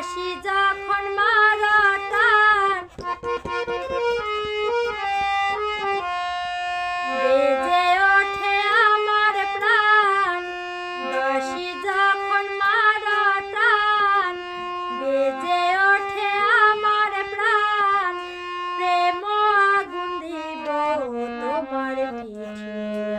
বাসি যখন মারাটার বেজে ওঠে আমার প্রাণ। বাসি যখন মারাটার বেজে ওঠে আমার প্রাণ। প্রেম গুন্ধিব তোমার পিঠে।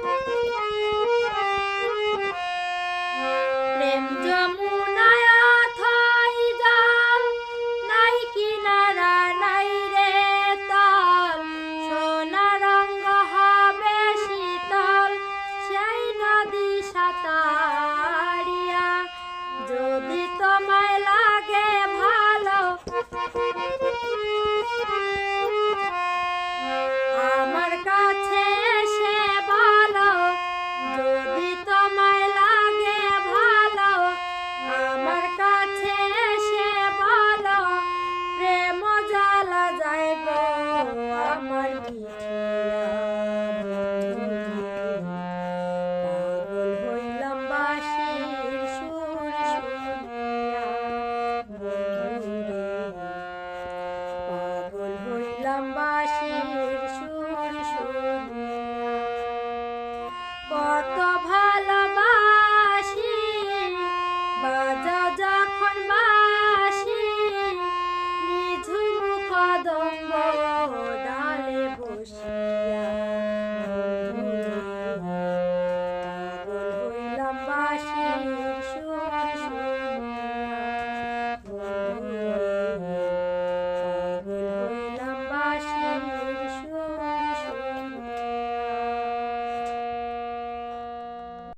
Música Yeah.